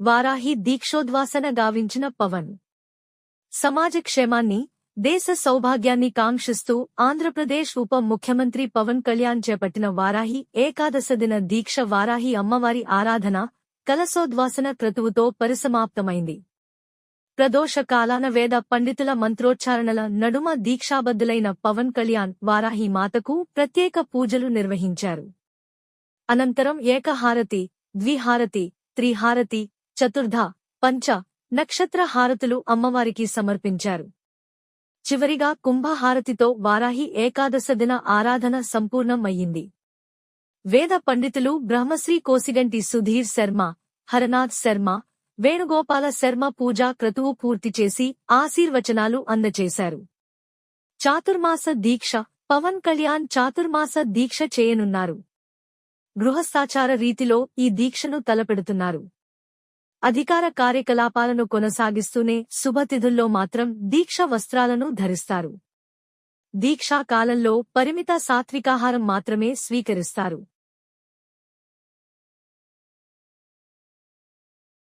వారాహి దీక్షోద్వాసన గావించిన పవన్. సమాజ క్షేమాన్ని దేశ సౌభాగ్యాన్ని కాంక్షిస్తూ ఆంధ్రప్రదేశ్ ఉప ముఖ్యమంత్రి పవన్ కళ్యాణ్ చేపట్టిన వారాహి ఏకాదశ దిన దీక్ష వారాహి అమ్మవారి ఆరాధన కలసోద్వాసన క్రతువుతో పరిసమాప్తమైంది. ప్రదోష కాలాన వేద పండితుల మంత్రోచ్చారణల నడుమ దీక్షాబద్ధులైన పవన్ కళ్యాణ్ వారాహి మాతకు ప్రత్యేక పూజలు నిర్వహించారు. అనంతరం ఏకహారతి ద్విహారతి త్రిహారతి చతుర్థ పంచ నక్షత్ర హారతులు అమ్మవారికి సమర్పించారు. చివరిగా కుంభహారతితో వారాహి ఏకాదశ దిన ఆరాధన సంపూర్ణం అయ్యింది వేద పండితులు బ్రహ్మశ్రీ కోసిగంటి సుధీర్ శర్మ హరనాథ్ శర్మ వేణుగోపాల శర్మ పూజా క్రతువు పూర్తి చేసి ఆశీర్వచనాలు అందచేశారు. చాతుర్మాస దీక్ష పవన్ కళ్యాణ్ చాతుర్మాస దీక్ష చేయనున్నారు. గృహస్థాచార రీతిలో ఈ దీక్షను తలపెడుతున్నారు. అధికార కార్యకలాపాలను కొనసాగిస్తూనే శుభతిథుల్లో మాత్రం దీక్ష వస్త్రాలను ధరిస్తారు. దీక్షాకాలంలో పరిమిత సాత్వికాహారం మాత్రమే స్వీకరిస్తారు.